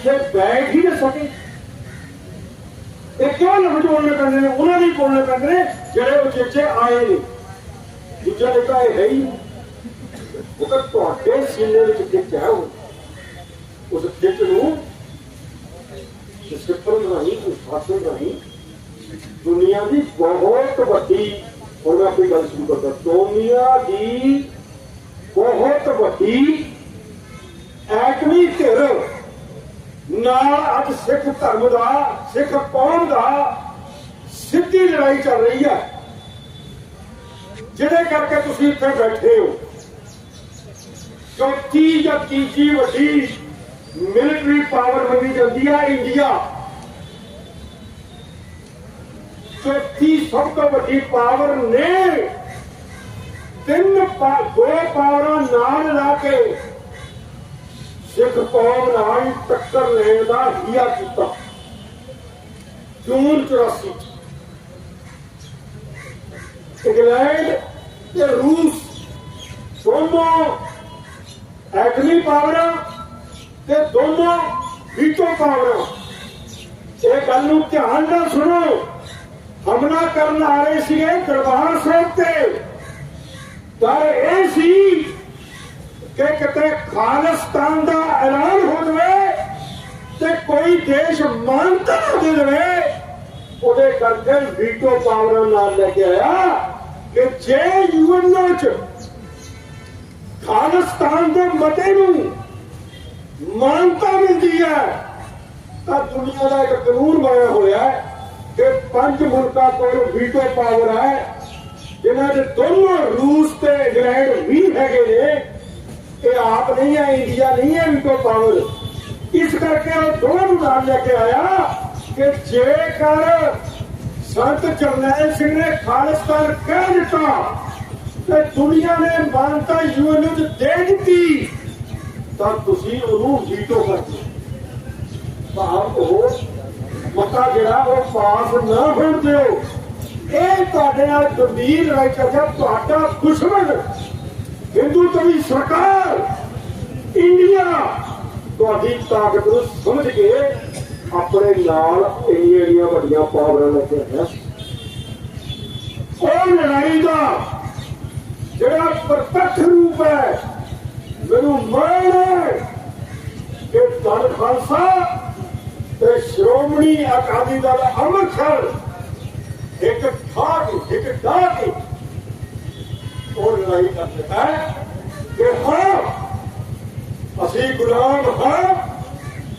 ਇੱਥੇ ਬੈਠ ਹੀ ਨਾ ਸਕੇ। ਇਹ ਕਿਉਂ ਲਫ਼ਜ਼ ਬੋਲਣੇ ਪੈਂਦੇ ਨੇ? ਉਹਨਾਂ ਦੇ ਬੋਲਣੇ ਪੈਂਦੇ ਨੇ, ਜਿਹੜੇ ਉਚੇਚੇ ਆਏ ਨੇ। ਦੂਜਾ ਦੇ ਇਹ ਹੈ ਹੀ, ਉਹ ਤਾਂ ਤੁਹਾਡੇ ਸੀਨੇ ਵਿੱਚ ਕਿੱਥੇ ਹੈ ਉਹ। ਉਸ ਕਿੱਥੇ ਨੂੰ ਸਿਸਟਮ ਰਾਹੀਂ ਉਸ ਰਾਹੀਂ ਦੁਨੀਆ ਦੀ ਬਹੁਤ ਵੱਡੀ, ਹੁਣ ਆਪਣੀ ਗੱਲ ਸ਼ੁਰੂ ਕਰਦਾ, ਦੁਨੀਆ ਦੀ ਬਹੁਤ ਵੱਡੀ ਐਟਮੀ ਧਿਰ ਨਾਲ ਅੱਜ ਸਿੱਖ ਧਰਮ ਦਾ, ਸਿੱਖ ਕੌਮ ਦਾ ਸਿੱਧੀ ਲੜਾਈ ਚੱਲ ਰਹੀ ਹੈ। ਜਿਹਦੇ ਕਰਕੇ ਤੁਸੀਂ ਇੱਥੇ ਬੈਠੇ ਹੋ। ਚੌਥੀ ਜਾਂ ਤੀਜੀ ਵੱਡੀ ਮਿਲਟਰੀ ਪਾਵਰ ਮੰਨੀ ਜਾਂਦੀ ਹੈ ਇੰਡੀਆ ਚੌਥੀ ਸਭ ਤੋਂ ਵੱਡੀ ਪਾਵਰ ਨੇ। ਤਿੰਨ ਦੋ ਪਾਵਰਾਂ ਨਾਲ ਲਾ ਕੇ ਸਿੱਖ ਕੌਮ ਨਾਲ ਟੱਕਰ ਲੈਣ ਦਾ ਹੀਆ ਕੀਤਾ। ਜੂਨ 84 ਇੰਗਲੈਂਡ ਤੇ ਰੂਸ ਦੋਨੋਂ ਐਟਮੀ ਪਾਵਰਾਂ ਤੇ ਦੋਨੋਂ ਵੀਟੋ ਪਾਵਰਾਂ। ਇਹ ਗੱਲ ਨੂੰ ਧਿਆਨ ਨਾਲ ਸੁਣੋ। ਹਮਲਾ ਕਰਨ ਆ ਰਹੇ ਸੀਗੇ ਦਰਬਾਰ ਸਾਹਿਬ ਤੇ। ਪਰ ਇਹ ਸੀ ਕਿ ਕਿਤੇ ਖਾਲਿਸਤਾਨ ਦਾ ਐਲਾਨ ਹੋ ਜਾਵੇ ਤੇ ਕੋਈ ਦੇਸ਼ ਮਾਨਤਾ ਨਾ ਦੇ ਦੇਵੇ। ਉਹਦੇ ਕਰਕੇ ਵੀਟੋ ਪਾਵਰਾਂ ਨਾਲ ਲੈ ਕੇ ਆਇਆ ਕਿ ਜੇ ਯੂਐਨਓ ਚ ਖਾਲਿਸਤਾਨ ਦੇ ਮਤੇ ਨੂੰ ਮਾਨਤਾ ਮਿਲਦੀ ਹੈ, ਤਾਂ ਦੁਨੀਆ ਦਾ ਇੱਕ ਕਾਨੂੰਨ ਬਣਿਆ ਹੋਇਆ ਹੈ ਕਿ ਪੰਜ ਮੁਲਕਾਂ ਕੋਲ ਵੀਟੋ ਪਾਵਰ ਹੈ। ਜਿਨ੍ਹਾਂ ਦੇ ਦੋਨੋਂ ਰੂਸ ਤੇ ਇੰਗਲੈਂਡ ਵੀ ਹੈਗੇ ਨੇ ਇਹ ਆਪ ਨਹੀਂ ਹੈ, ਇੰਡੀਆ ਨਹੀਂ ਹੈ ਵੀਟੋ ਪਾਵਰ। ਇਸ ਕਰਕੇ ਉਹ ਦੋਵਾਂ ਨੂੰ ਨਾਲ ਲੈ ਕੇ ਆਇਆ ਕਿ ਜੇਕਰ ਸੰਤ ਜਰਨੈਲ ਸਿੰਘ ਨੇ ਖਾਲਿਸਤਾਨ ਕਹਿ ਦਿੱਤਾ ਤੇ ਦੁਨੀਆ ਨੇ ਮਾਨਤਾ ਯੂਐਨ ਨੂੰ ਦੇ ਦਿੱਤੀ, ਤਾਂ ਤੁਸੀਂ ਉਹਨੂੰ ਵੀਟੋ ਕਰ ਦਿਓ। ਭਾਵ ਉਹ ਮਤਾ ਜਿਹੜਾ, ਉਹ ਪਾਸ ਨਾ ਹੋਣ ਦਿਓ। ਇਹ ਤੁਹਾਡੇ ਨਾਲ ਗੰਭੀਰ ਲੜਾਈ ਚੱਲਦਾ ਤੁਹਾਡਾ ਦੁਸ਼ਮਣ, ਹਿੰਦੂ ਤਵੀ ਸਰਕਾਰ ਤੁਹਾਡੀ ਤਾਕਤ ਨੂੰ ਸਮਝ ਕੇ ਆਪਣੇ ਨਾਲ ਇੰਨੀਆਂ ਇੰਨੀਆਂ ਵੱਡੀਆਂ ਪਾਵਰਾਂ ਲੈ ਕੇ ਆਇਆ। ਉਹ ਲੜਾਈ ਦਾ ਜਿਹੜਾ ਪ੍ਰਤੱਖ ਰੂਪ ਹੈ, ਮੈਨੂੰ ਮਾਣ ਹੈ ਕਿ ਧੰਨ ਖਾਲਸਾ ਤੇ ਸ਼੍ਰੋਮਣੀ ਅਕਾਲੀ ਦਲ ਅੰਮ੍ਰਿਤਸਰ ਇੱਕ ਠਾਕ, ਇੱਕ ਡਾਕ ਉਹ ਲੜਾਈ ਕਰ ਦਿੱਤਾ ਹੈ ਕਿ ਅਸੀਂ ਗੁਲਾਮ ਹਾਂ।